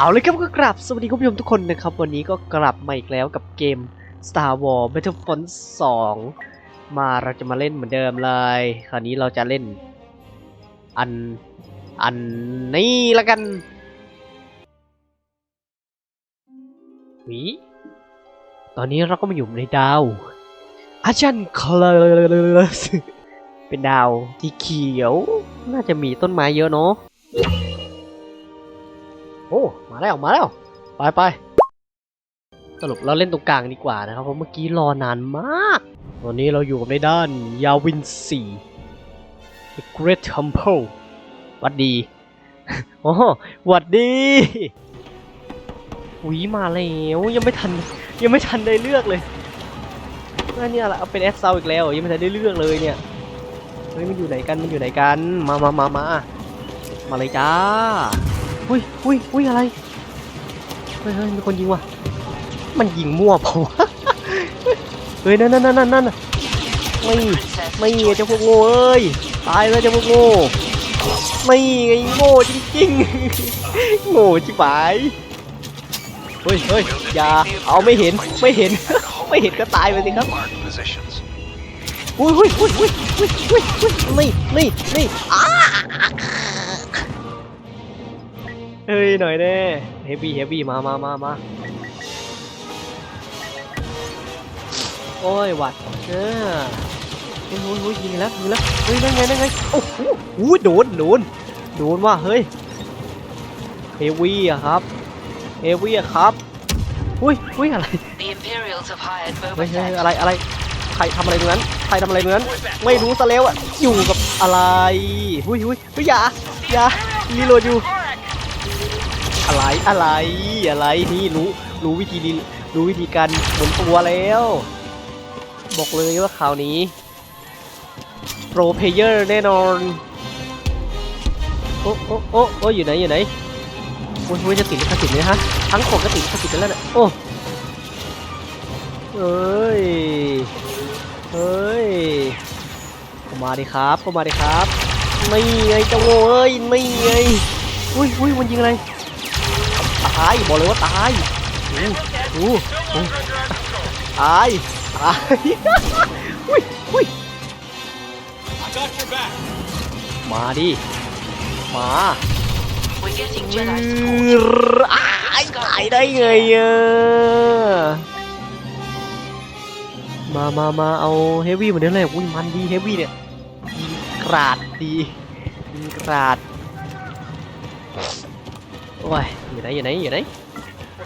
เอาเลยครับก็กลับสวัสดีคุณผู้ชมทุกคนนะครับ วันนี้ก็กลับมาอีกแล้วกับเกม Star Wars Battlefront 2 มาเราจะมาเล่นเหมือนเดิมเลย คราวนี้เราจะเล่น อัน อันนี้ละกันหวีตอนนี้เราก็มาอยู่ในดาวอาชันคลสเป็นดาวที่เขียว น่าจะมีต้นไม้เยอะเนาะ โอ้มาแล้วมาแล้ว ไปไปสรุปเราเล่นตรงกลางดีกว่านะครับ เพราะเมื่อกี้รอนานมาก ตอนนี้เราอยู่กับในด้านยาวินสี The Great Temple วัดดีโอ้หวัดดีหวีมาแล้วยังไม่ทันยังไม่ทันได้เลือกเลยอันนี้อะไรเอาเป็นแอดเซาอีกแล้วยังไม่ทันได้เลือกเลยเนี่ยเฮ้ยมันอยู่ไหนกันมันอยู่ไหนกันมามามามามาเลยจ้า อุ้ยอุ้ยอุ้ยอะไรเฮ้ยเฮ้ยมีคนยิงว่ะ มันยิงมั่วเปล่าวะเฮ้ยนั่นนั่นนั่นนั่นน่ะไม่ไม่เจ้าพวกโง่เอ้ยตายแล้วเจ้าพวกโง่ไม่ไงโง่จริงๆโง่จิ๋วายเฮ้ยเฮ้ยอย่าเอาไม่เห็นไม่เห็นไม่เห็นก็ตายไปสิครับอุ้ยอุ้ยอุ้ยอุ้ยอุ้ยอุ้ยอุ้ยนี่นี่นี่อ้า เฮ้ยหน่อยแน่เฮฟวี่เฮฟวี่มามามามาโอ้ยหวัดเออเฮ้ยเฮ้ยเฮ้ยยิงแล้วยิงแล้วเฮ้ยนั่นไงนั่นไงโอ้โหอู้โดนโดนโดนว่ะเฮ้ยเฮฟวี่อะครับเฮฟวี่อะครับอุ้ยอุ้ยอะไร The Imperials have hired เฮ้ย Boba เฮ้ย Fett. อะไรอะไรใครทำอะไรตรงนั้นใครทำอะไรตรงนั้นไม่รู้ซะแล้วอะอยู่กับอะไรหุยหุยเฮ้ยอย่าอย่ารีโหลดอยู่ อะไรอะไรอะไรนี่รู้รู้วิธีรีรู้วิธีการหมุนตัวแล้ว บอกเลยว่าคราวนี้โปรเพเยอร์แน่นอน โอ้โอ้โอ้โอ้อยู่ไหนอยู่ไหนโอ้ยโอ้ยจะติดลิขสิทธิ์ไหมฮะ ทั้งของก็ติดลิขสิทธิ์กันแล้วเนี่ยโอ้เอ้ยเฮ้ยเข้ามาดิครับเข้ามาดิครับ ไม่ไงจ้าโง่เอ้ยไม่ไงอุ้ยอุ้ยมันยิงอะไร ตายบอกเลยว่าตายอู้อู้อู้ตายตายอุ้ยอุ้ยมาดิมา We're getting อื Jedi support. ออ้ายตายได้ไงอะมามามาเอาเฮฟวี่เหมือนเดิมเลยอุ้ยมันดีเฮฟวี่เนี่ยกราดดีกราด โอ้ยอยู่ไหนอยู่ไหนอยู่ไหน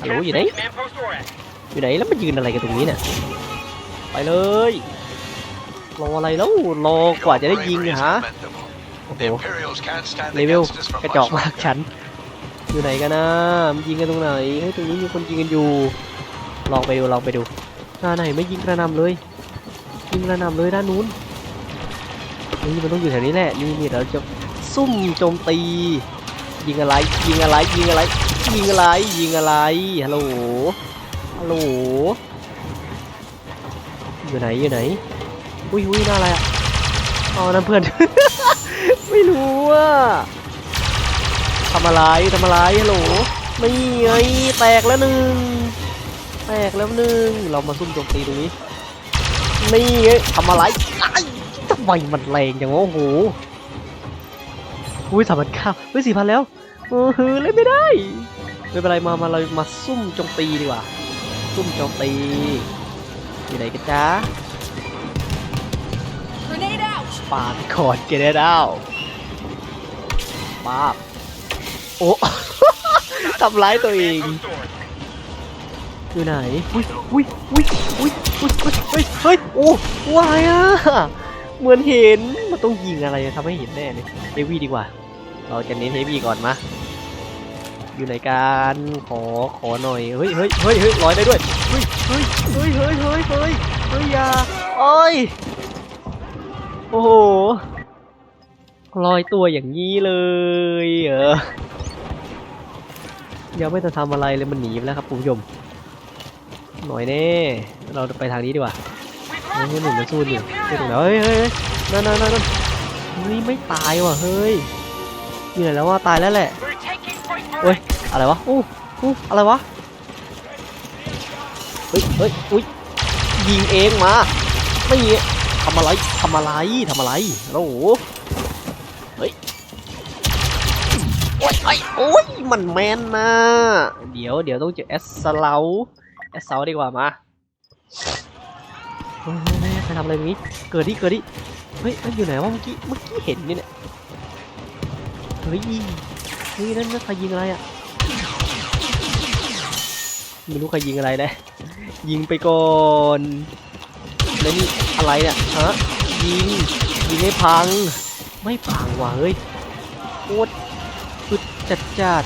ฮัลโหลอยู่ไหนอยู่ไหนแล้วมันยืนอะไรกันตรงนี้เนี่ยไปเลยรออะไรแล้วรอกว่าจะได้ยิง Victory is ฮะ lamentable. โอ้โห The Imperials can't stand เลเวล against us for กระจอก much มาก longer. ฉัน อยู่ไหนกันนะมันยิงกันตรงไหนเฮ้ยตรงนี้มีคนยิงกันอยู่ ลองไปดูลองไปดูหน้าไหนไม่ยิงกระหนำเลย ยิงกระหนำเลยด้านนู้นนี่มันต้องอยู่แถวนี้แหละนี่นี่เราจะซุ่มโจมตี ยิงอะไรยิงอะไรยิงอะไรยิงอะไรยิงอะไรฮัลโหลฮัลโหลอยู่ไหนอยู่ไหนอุ้ยอุ้ยน้าอะไรอะอ๋อนั่นเพื่อน ไม่รู้อะทำอะไรทำอะไรฮัลโหลไม่ไงแตกแล้วหนึ่งแตกแล้วหนึ่งเรามาซุ่มโจมตีตรงนี้นี่ไงทำอะไรไอ้ทำไมมันแรงจังวะโอ้โห อุ้ยสามพันเก้าเฮ้ยสี่พันแล้วเออเฮ้ยเล่นไม่ได้ ไม่เป็นไรมามาเรามาซุ่มโจมตีดีกว่า ซุ่มโจมตีอยู่ไหนกันจ๊ะปาดคอร์ดเกเรดเอาป้าบโอ้ทำร้ายตัวเองอยู่ไหน อุ้ยอุ้ยอุ้ยอุ้ยอุ้ยอุ้ยเฮ้ยเฮ้ย โอ้วายอะ เหมือนเห็น มันต้องยิงอะไรทำให้เห็นแน่เลยเฮฟวี่ดีกว่า เราจะเน้นเฮฟวี่ก่อนมา อยู่ไหนกันขอขอหน่อย เฮ้ยเฮ้ยเฮ้ยเฮ้ยลอยได้ด้วย เฮ้ยเฮ้ยเฮ้ยเฮ้ยเฮ้ยเฮ้ยเฮ้ยอยาโอ้ย โอ้โหลอยตัวอย่างนี้เลยเออยังไม่ทันทำอะไรเลยมันหนีไปแล้วครับคุณผู้ชมหน่อยแน่เราไปทางนี้ดีกว่าเฮ้ยหนุ่มมาสู้หนึ่เฮ้ยเฮ้ยนั่นนั่นนั่นนั่นเฮ้ยไม่ตายว่ะเฮ้ย อยู่ไหนแล้วว่าตายแล้วแหละเฮ้ย อะไรวะ อู้อู้อะไรวะ เฮ้ยเฮ้ยอุ้ยยิงเองมา ไม่ยิงทำอะไรทำอะไรทำอะไรโอ้โหเฮ้ยโอ้ยโอ้ยอ้ยมันแมนนะเดี๋ยวเดี๋ยวต้องเจอแอสเซาแอสเซาดีกว่ามาเฮ้ยเฮ้ยเฮ้ยใครทำอะไรงี้ เกิดดิเกิดดิ เฮ้ยมันอยู่ไหนวะเมื่อกี้ เมื่อกี้เห็นนี่เนี่ย เฮ้ยเฮ้ยนั่นนั่นใครยิงอะไรอะไม่รู้ใครยิงอะไรเลยยิงไปก่อนแล้วนี่อะไรเนี่ยฮะยิงยิงให้พัง ไม่พังว่ะเฮ้ยโคตรสุดจัดจัด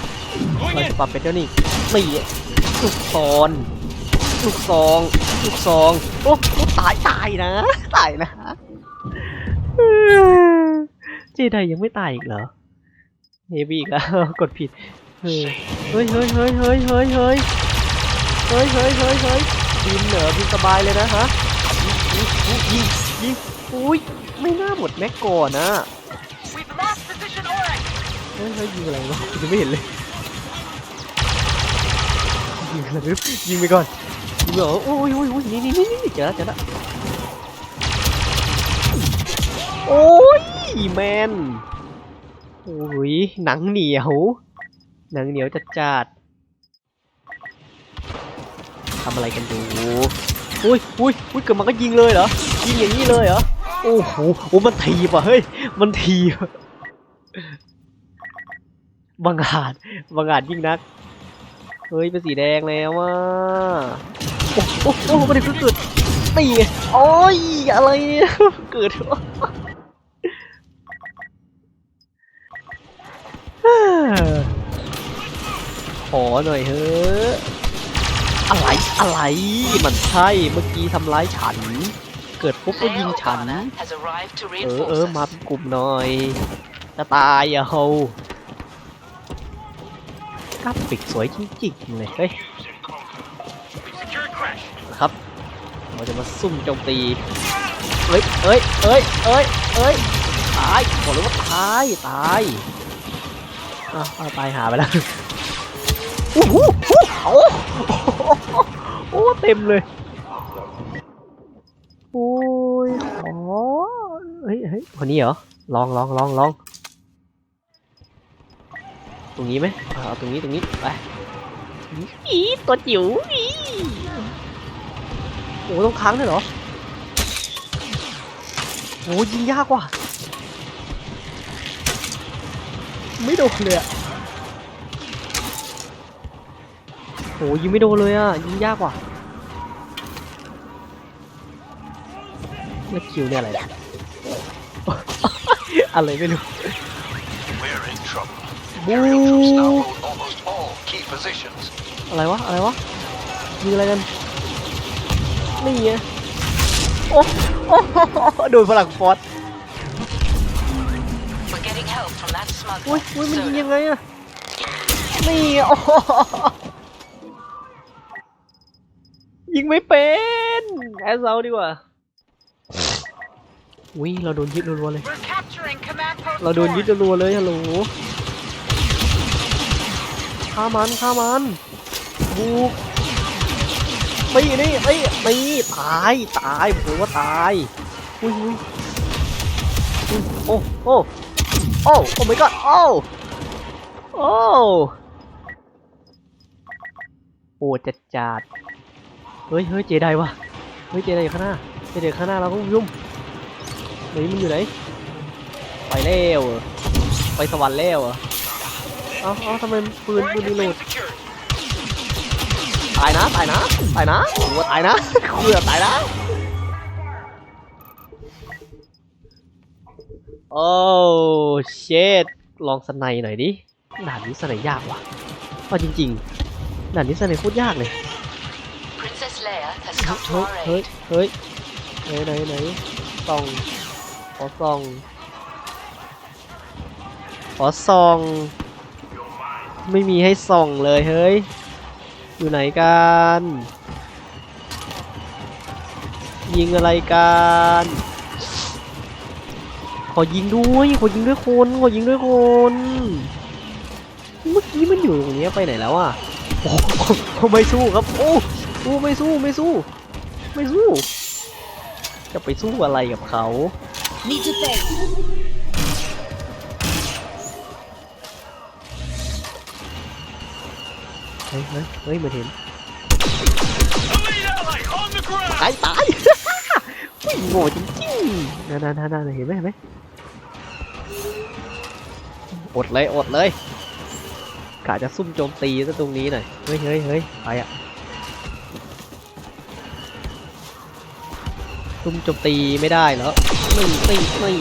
เราจะปรับเป็นเจ้านี่ไม่ลูกซอนลูกซองลูกซองโอ้โอ้ตายตายนะตายนะเจไดยังไม่ตายอีกเหรอ เฮบี้อีกแล้ว กดผิด เฮ้ย เฮ้ยเฮ้ยเฮ้ยเฮ้ยเฮ้ยเฮ้ยเฮ้ยเฮ้ยเฮ้ยเฮ้ยบินเหรอบินสบายเลยนะฮะยิงยิงยิงยิงอุ้ย ไม่น่าหมดแม็กก่อนนะเฮ้ยเฮ้ยยิงอะไรวะยังไม่เห็นเลยยิงอะไรรึยิงไปก่อนยิงเหรอโอ้ยโอ้ยโอ้ยนี่นี่นี่นี่เจอแล้วเจอแล้วโอ้ยแมน อ้ยหนังเหนียว หนังเหนียวจัดจัดทำอะไรกันอยู่อุ้ยอุ้ยอุ้ยเกิดมาก็ยิงเลยเหรอ ยิงอย่างนี้เลยเหรอ โอ้โหโอ้มันทีบอะเฮ้ย มันทีบังอาจบังอาจยิ่งนัก เฮ้ย เป็นสีแดงแล้วว่ะโอ้โอ้โอ้มันเพิ่งเกิดตีไงโอ้ย อะไรเนี่ย เกิดวะ ขอหน่อยเฮ้อะอะไรอะไรมันใช่เมื่อกี้ทำร้ายฉัน เกิดปุ๊บก็ยิงฉันเออเออมาเป็นกลุ่มหน่อยจะตายอะเฮากราฟิกสวยจริงๆเลยเฮ้ยครับเราจะมาซุ่มโจมตีเอ้ยเอ้ยเอ้ยเอ้ยเอ้ยตายบอกเลยว่าตายตาย อ้าวอ้าวตายหาไปแล้วโอ้โหโอ้โหโอ้เต็มเลย โอ้ยขอเฮ้ยเฮ้ยคนนี้เหรอ ลองลองลองลอง ตรงนี้ไหมเอาตรงนี้ตรงนี้ไปอีตัวจิ๋วอีโอ้ต้องค้างด้วยเหรอโอ้ยิงยากว่ะ ไม่โดนเลยอะโอ้ยิงไม่โดนเลยอะยิงยากว่ะแล้วคิวเนี่ยอะไรเนี่ยอะไรไม่รู้ We're in trouble. บู Imperial troops now hold almost all key positions. อะไรวะ อะไรวะยิงอะไรกันนี่ไงโอ้โอ้โดนพลังฟอส อุ้ยอุ้ยมันยิงยังไงอะนี่โอ้ยิงไม่เป็นแอสเซาดีกว่าอุ้ยเราโดนยึดรัวๆเลย เราโดนยึดรัวๆเลยฮัลโหลฆ่ามันฆ่ามันบุกไม่นี่ไม่ไม่ตายตายผมว่าตายอุ้ยอุ้ยอุ้ยโอ้โอ้ โอ้โอ้ my god โอ้โอ้โอ้จัดจัดเฮ้ยเฮ้ยเจไดวะเฮ้ยเจไดอยู่ข้างหน้าเจไดอยู่ข้างหน้าเราก็ยุ่มไหนมันอยู่ไหนไปแล้วไปสวรรค์แล้วเอ้าเอ้าทำไมปืนปืนรีโหลดตายนะตายนะตายนะโอ้ตายนะคุยกับตายนะ โอ้เชดลองสไนหน่อยดิด่านนี้สไนยากว่ะเอาจริงๆด่านนี้สไนโคตรยากเลย Princess Leia has come to เฮ้ย our เฮ้ย aid. เฮ้ยไหนไหนไหนส่องขอส่องขอส่องไม่มีให้ส่องเลยเฮ้ย อยู่ไหนกัน ยิงอะไรกันข อยิงด้วย ขอยิงด้วยคน ขอยิงด้วยคน เมื่อกี้มันอยู่ตรงนี้ไปไหนแล้วอะโอ้ไม่สู้ครับ โอ้โอ้ไม่สู้ไม่สู้ ไม่สู้ จะไปสู้อะไรกับเขาเฮ้ยเฮ้ยเฮ้ยเหมือนเห็นตายตายอุ้ยโง่จริงๆนั่นนั่นนั่นนั่นเห็นไหมเห็นไหม อดเลยอดเลยกะจะซุ่มโจมตีซะตรงนี้หน่อยเฮ้ยเฮ้ยเฮ้ยไปอะซุ่มโจมตีไม่ได้เหรอนี่นี่นี่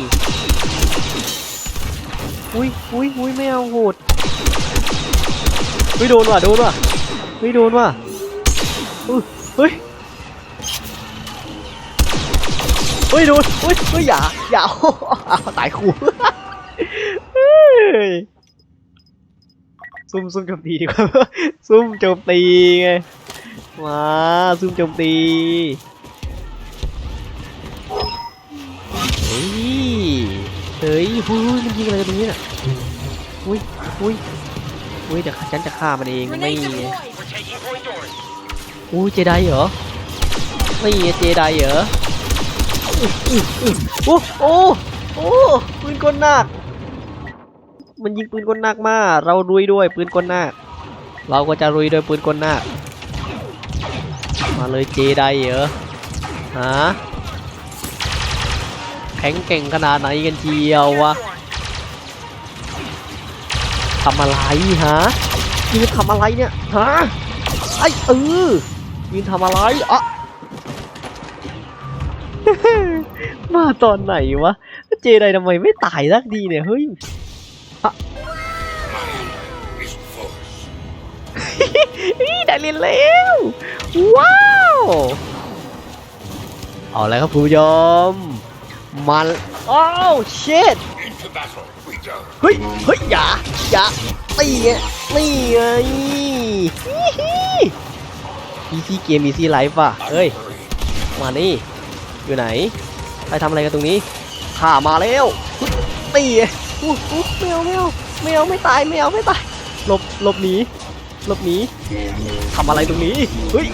อุ้ยอุ้ยอุ้ยไม่เอาโหดเฮ้ยโดนว่ะโดนว่ะเฮ้ยโดนว่ะอุ้ยเฮ้ยเฮ้ยโดูเฮ้ยเฮ้ยอย่าอย่าตายคู่ ยซุ่มซุ่มโจมตีดีกว่าซุ่มโจมตีไงมาซุ่มโจมตีเฮ้ยเฮ้ยหุ้ยมันยิงอะไรตรงนี้น่ะอุ้ยอุ้ยอุ้ยเดี๋ยวฉันจะฆ่ามันเองไม่ Grenade deployed. We're taking point Doris. อุ้ยเจไดเหรอนี่ไงเจไดเหรออื้ออื้ออื้อโอ้โอ้โอ้ปืนกลนาค มันยิงปืนกลนาคมาก เรารุยด้วยปืนกลนาคเราก็จะรุยด้วยปืนกลนาคมาเลยเจไดเหรอฮะแข็งเก่งขนาดไหนกันเชียววะทำอะไรฮะยืนทำอะไรเนี่ยฮะไอ้เออยืนทำอะไรอะมาตอนไหนวะเจไดทำไมไม่ตายสักดีเนี่ยเฮ้ย ได้เรียนแล้ว ว้าว เอาแล้วครับคุณผู้ชมมันโอ้เชิดเฮ้ย เฮ้ย อย่า อย่าตีไงนี่ไงอีซี่เกมอีซี่ไลฟ์ว่ะเฮ้ย มานี่ อยู่ไหน ไปทำอะไรกันตรงนี้ข้ามาแล้วตีอู้อู้ไม่เอาไม่เอาไม่เอาไม่ตายไม่เอาไม่ตายหลบหลบหนี หลบหนีทำอะไรตรงนี้ เฮ้ย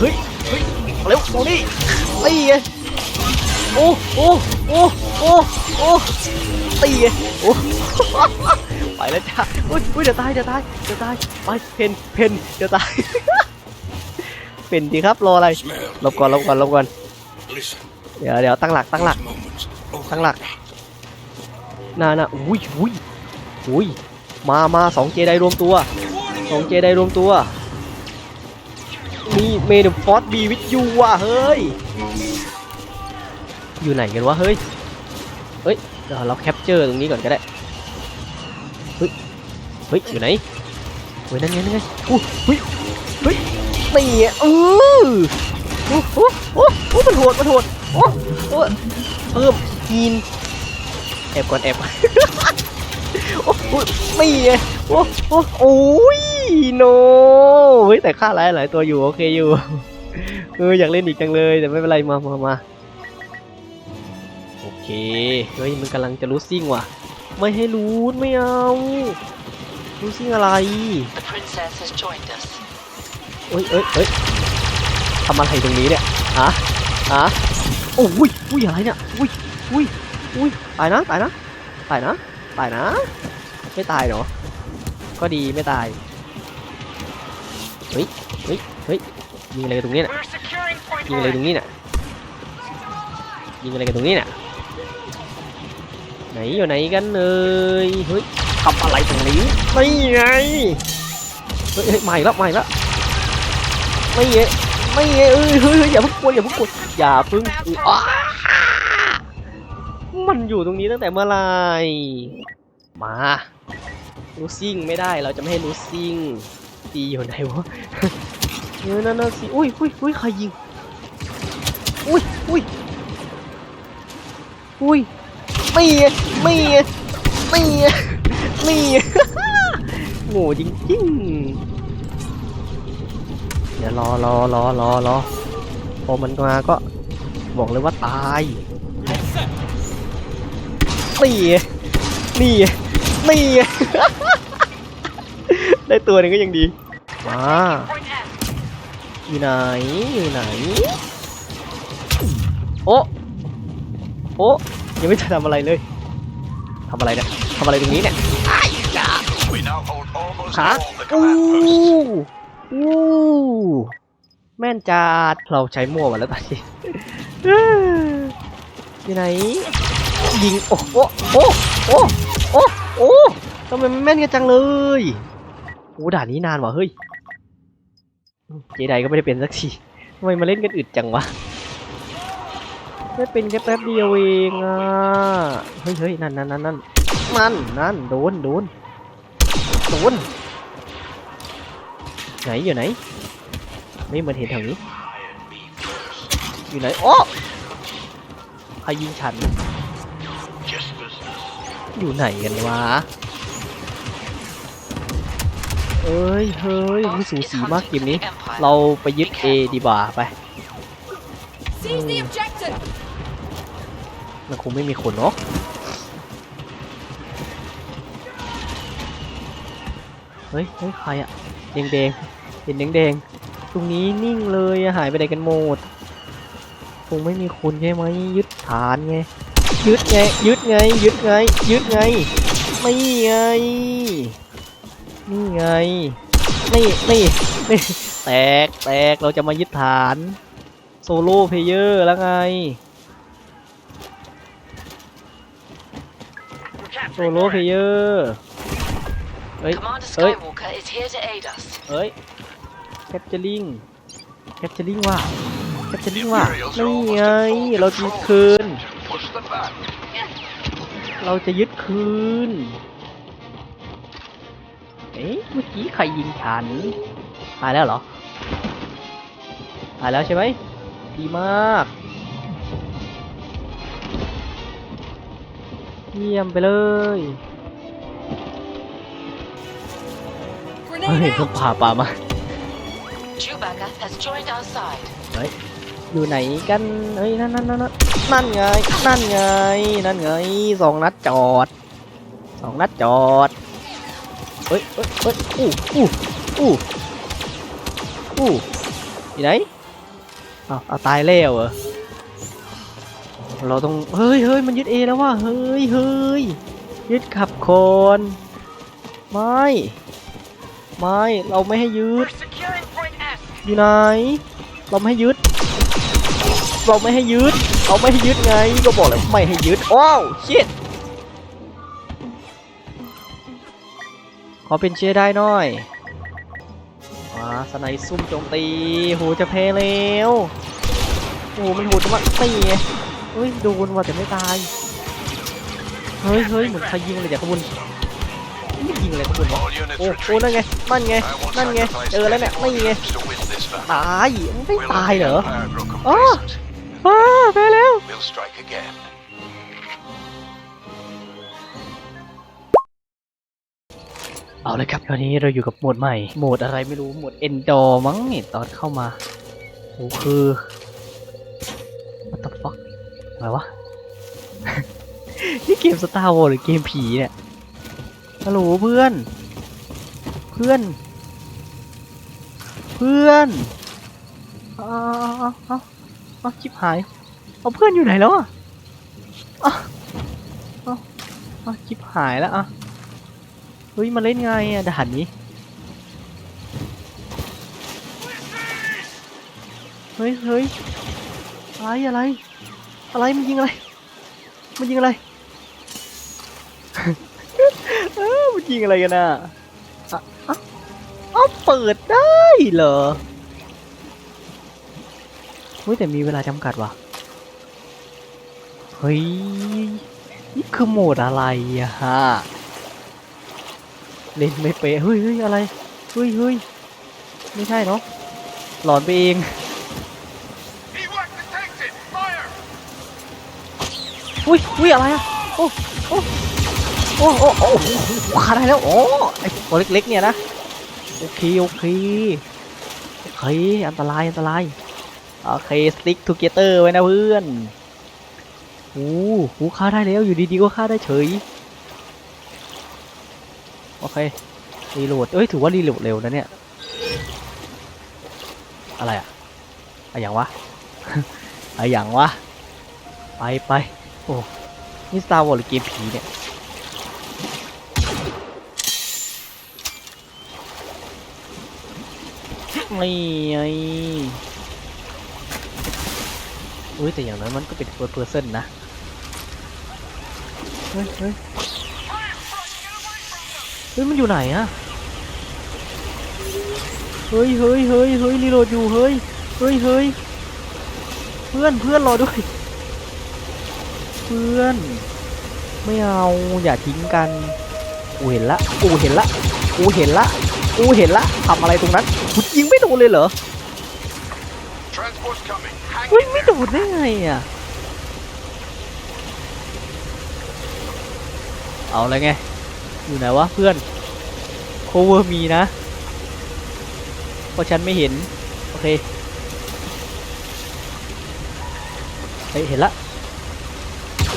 เฮ้ย เฮ้ยเอาเร็วตรงนี้ตีไงโอ้ โอ้ โอ้ โอ้ โอ้ตีไงโอ้ไปแล้วจ้าอุ้ยอุ้ยเดี๋ยวตายเดี๋ยวตายเดี๋ยวตาย ไป เพน เพน เดี๋ยวตาย เป็นดีครับ รออะไร Smell. หลบก่อนหลบก่อนหลบก่อน Listen. เดี๋ยวเดี๋ยวตั้งหลัก ตั้งหลัก Moments. ตั้งหลักน่าน่ะอุ้ยอุ้ยอุ้ยมามาสองเจไดรวมตัว สองเจไดรวมตัวนี่เมดฟอสบีวิทยูว่ะเฮ้ย อยู่ไหนกันวะเฮ้ย เฮ้ยเดี๋ยวเราแคปเจอร์ตรงนี้ก่อนก็ได้ เฮ้ย เฮ้ย อยู่ไหน เฮ้ยนั่นไงนั่นไงอู้เฮ้ย เฮ้ยนี่ไงเออโอ้โหโอ้โหมันโหดมันโหดโอ้โหเพิ่มฮีนแอบก่อนแอบโอ้โหนี่ไงโอ้โหโอ้ย โนเฮ้ยแต่ค่าหลายหลายตัวอยู่โอเคอยู่เอออยากเล่นอีกจังเลยแต่ไม่เป็นไรมามามาโอเคเฮ้ยมันกำลังจะรู้ซิ่งว่ะ ไม่ให้รู้ไม่เอารู้ซิ่งอะไร The princess has joined us. เอ้ยเอ้ยเอ้ยทำอะไรตรงนี้เนี่ยฮะฮะโอ้ยอุ้ยอะไรเนี่ยอุ้ยอุ้ยอุ้ยตายนะตายนะตายนะตายนะ ไม่ตายเหรอก็ดีไม่ตาย เฮ้ย เฮ้ย เฮ้ย ยิงอะไรกันตรงนี้เนี่ย We're securing point ยิงอะไรตรงนี้เนี่ยยิงอะไรกันตรงนี้เนี่ยไหนอยู่ไหนกันเลยเฮ้ยทำอะไรตรงนี้นี่ไงเฮ้ยเฮ้ยใหม่แล้วใหม่แล้วไม่เงี้ยไม่เงี้ยเอ้ยเฮ้ยเฮ้ยอย่าเพิ่งกลัวอย่าเพิ่งกลัวอย่าเพิ่งกลัวอ้ามันอยู่ตรงนี้ตั้งแต่เมื่อไหร่ มาลูซิ่งไม่ได้เราจะไม่ให้ลูซิ่ง ตีอยู่ไหนวะเออนั่นน่ะสิอุ้ยอุ้ยอุ้ยใครยิงอุ้ยอุ้ยอุ้ยไม่เอ้ไม่เอ้ไม่เอ้ไม่เงี้โง่จริงๆเดี๋ยวรอรอรอรอรอพอมันมาก็บอกเลยว่าตายนี่นี่นี่ ได้ตัวหนึงก็ยังดี มา อยู่ไหน อยู่ไหน โอ้โอ้ยังไม่ทันทำอะไรเลยทำอะไรเนี่ยทำอะไรตรงนี้เนี่ย We now hold almost ขา all the อู้ command posts. อู้แม่นจัดเราใช้มั่วมาแล้วตอนนี้ อยู่ไหน ยิง โอ้โอ้โอ้โอ้โอ้โอ้ทำไมมันแม่นกันจังเลย โอ้ด่านนี้นานว่ะเฮ้ย เจไดก็ไม่ได้เป็นสักทีทำไมมาเล่นกันอึดจังวะไม่เป็นแค่แป๊บเดียวเองอะ เฮ้ยเฮ้ยนั่นนั่นนั่นนั่นนั่นนั่นโดนโดนโดนไหนอยู่ไหน ไม่เหมือนเห็นแถวนี้ อยู่ไหนโอ้ใครยิงฉัน อยู่ไหนกันวะ เอ้ย เฮ้ยมันสูสีมากเกมนี้ เราไปยึด A ดีกว่าไป มันคงไม่มีคนเนาะเฮ้ย เฮ้ย ใครอะแดงแดงเห็นแดงแดงตรงนี้นิ่งเลยอะหายไปไหนกันหมด คงไม่มีคนใช่ไหมยึดฐานไง ยึดไง ยึดไง ยึดไง ยึดไง ไม่ไง นี่ไง นี่นี่นี่แตกแตกเราจะมายึดฐาน โซโล่เพลเยอร์แล้วไง โซโล่เพลเยอร์เฮ้ย Commander Ơi. Skywalker is here to aid us. เฮ้ยแคปเจอริงแคปเจอริงว่ะแคปเจอริงว่ะ Imperials are นี่ almost ไง in full เราจะยึด control. คืน Push them back. เราจะยึดคืน เอ๊ะเมื่อกี้ใครยิงฉัน ตายแล้วเหรอ ตายแล้วใช่ไหมดีมาก เยี่ยมไปเลยเฮ้ย Grenade เพิ่ง out! ผ่าป่ามา Chewbacca has joined our side. อยู่ไหนกัน เฮ้ยนั่นนั่นนั่นนั่นนั่นไง นั่นไง นั่นไง สองนัดจอด สองนัดจอด เฮ้ยเฮ้ยเฮ้ยอู้อู้อู้อู้อยู่ไหนเอาเอาตายแล้วเหรอเราต้องเฮ้ยเฮ้ยมันยึดเอแล้วว่ะเฮ้ยเฮ้ยยึดขับคนไม่ไม่เราไม่ให้ยึดอยู่ไหนเราไม่ให้ยึด เราไม่ให้ยึดเราไม่ให้ยึดไงก็บอกแล้วไม่ให้ยึดว้ชิด ขอเป็นเชียร์ได้หน่อยมาสไนซุ่มโจมตีโหจะแพ้แล้วโอ้มันโหดมากตีไงเฮ้ยโดนว่ะแต่ไม่ตายเฮ้ยเฮ้ยเหมือนใครยิงอะไรจากข้างบนไม่ยิงอะไรข้างบนวะโอ้โหนั่นไงนั่นไงนั่นไงเจอแล้วเนี่ยไม่ไงตายไม่ตายเหร the อ Empire grow Oh. complacent. อ้าแพ้แล้ว เอาเลยครับตอนนี้เราอยู่กับโหมดใหม่ โหมดอะไรไม่รู้โหมดเอนดอร์มั้งนี่ตอนเข้ามาโอ้คือ what the fuck อะไรวะ นี่เกมสตาร์วอลหรือเกมผีเนี่ยฮัลโหลเพื่อน เพื่อน เพื่อนเอาเอาเอาเอาชิบหายเอาเพื่อนอยู่ไหนแล้วอะเอาเอาเอาชิบหายแล้วอะ ฮ้ย มาเล่นไงอะด่านนี้ เฮ้ยเฮ้ยอะไรอะไร อะไรมันยิงอะไร มันยิงอะไรเอ้ามันยิงอะไรกันน่ะอะอะเอาเปิดได้เหรอเฮ้ยแต่มีเวลาจำกัดว่ะ เฮ้ย นี่คือโหมดอะไรอะฮะ เล่นไม่เป๊ะเฮ้ยเฮ้ยอะไรเฮ้ยเฮ้ยไม่ใช่เนาะหลอนไปเอง Ewac detected. Fire. อุ้ยอุ้ยอะไรอะโอ้โอ้โอ้โอ้โอ้โอ้โอ้ขาได้แล้วโอ้ไอตัวเล็กๆเนี่ยนะโอเคโอเคโอเคอันตรายอันตรายโอเคสติ๊กทูเกเตอร์ไว้นะเพื่อนโอ้โหฆ่าได้แล้วอยู่ดีๆก็ฆ่าได้เฉย โอเครีโหลดเอ้ยถือว่ารีโหลดเร็วนะเนี่ย อะไรอะอะไรอย่างวะอะไรอย่างวะ ไปไปโอ้นี่ Star Wars หรือเกมผีเนี่ยไม่ไงอุ้ยแต่อย่างนั้นมันก็เป็น first person นะ เฮ้ยเฮ้ย เฮ้ยมันอยู่ไหนอะเฮ้ยเฮ้ยเฮ้ยเฮ้ยรีโหลดอยู่เฮ้ยเฮ้ยเฮ้ยเพื่อนเพื่อนรอด้วย เพื่อน ไม่เอาอย่าทิ้งกันกูเห็นละกูเห็นละกูเห็นละกูเห็นละทำอะไรตรงนั้นกูยิงไม่โดนเลยเหรอ Transport's coming. Hang เฮ้ย in ไม่ there. โดนได้ไงอะเอาอะไรไง อยู่ไหนวะเพื่อนโคเวอร์มีนะ เพราะฉันไม่เห็น โอเคเฮ้ยเห็นละ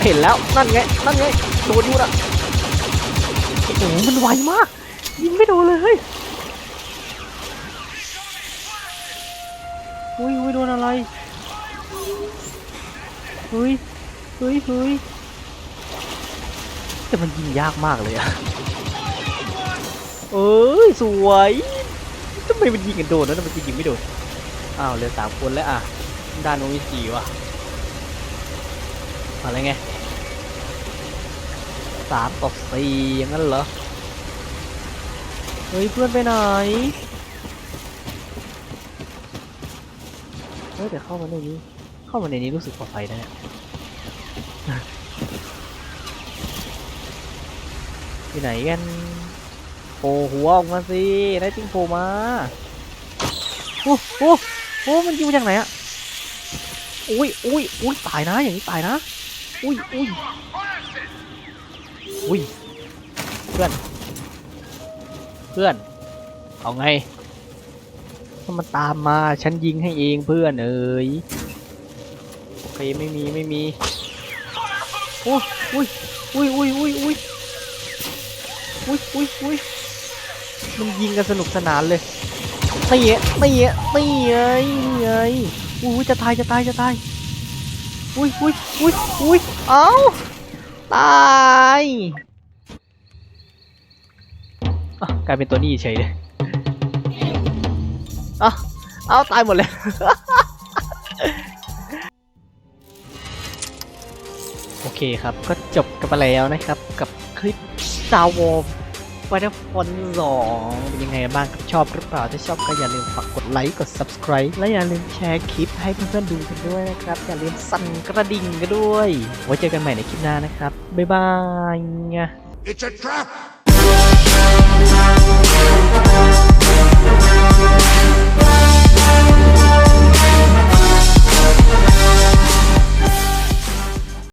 เห็นแล้ว นั่นไง นั่นไง โดนอยู่นะโอ้โหมันไวมาก ยิงไม่โดนเลยเฮ้ยอุ้ยอุ้ยโดนอะไรเฮ้ยเฮ้ยเฮ้ย แต่มันยิงยากมากเลยอะเอ้ยสวยทำไมมันยิงกันโดนแล้วทำไมมันยิงไม่โดนอ้าวเหลือสามคนแล้วอะด้านโน้นมีสี่ว่ะอะไรไงสามต่อสี่อย่างนั้นเหรอเฮ้ยเพื่อนไปไหนเฮ้ยเดี๋ยวเข้ามาในนี้ เข้ามาในนี้รู้สึกปลอดภัยนะเนี่ย อยู่ไหนกันโผล่หัวออกมาสิได้จริงโผล่มาโอ้โหโอ้มันยิงจากไหนอะอุ้ยอุ้ยอุ้ยตายนะ อย่างนี้ตายนะ อุ้ยอุ้ยอุ้ยเพื่อน เพื่อน เอาไงถ้ามันตามมาฉันยิงให้เองเพื่อนเอ้ยโอเคไม่มีไม่มีโอ้อุ้ยอุ้ยอุ้ยอุ้ยอุ้ย อุ้ยอุ้ยอุ้ยมันยิงกันสนุกสนานเลยไม่เอะไม่เอะไม่ไงนี่ไงอุ้ยจะตายจะตายจะตายอุ้ยอุ้ยอุ้ยอุ้ยเอ้าตายกลายเป็นตัวนี้เฉยเลยเอ้าเอาตายหมดเลยโอเคครับก็จบกันไปแล้วนะครับกับคลิป Star Wars Battlefront 2เป็นยังไงบ้างครับชอบหรือเปล่าถ้าชอบก็อย่าลืมฝากกดไลค์กด subscribe และอย่าลืมแชร์คลิปให้เพื่อนๆดูกันด้วยนะครับ อย่าลืมสั่นกระดิ่งกันด้วยไว้เจอกันใหม่ในคลิปหน้านะครับ บ๊ายบาย It's a trap.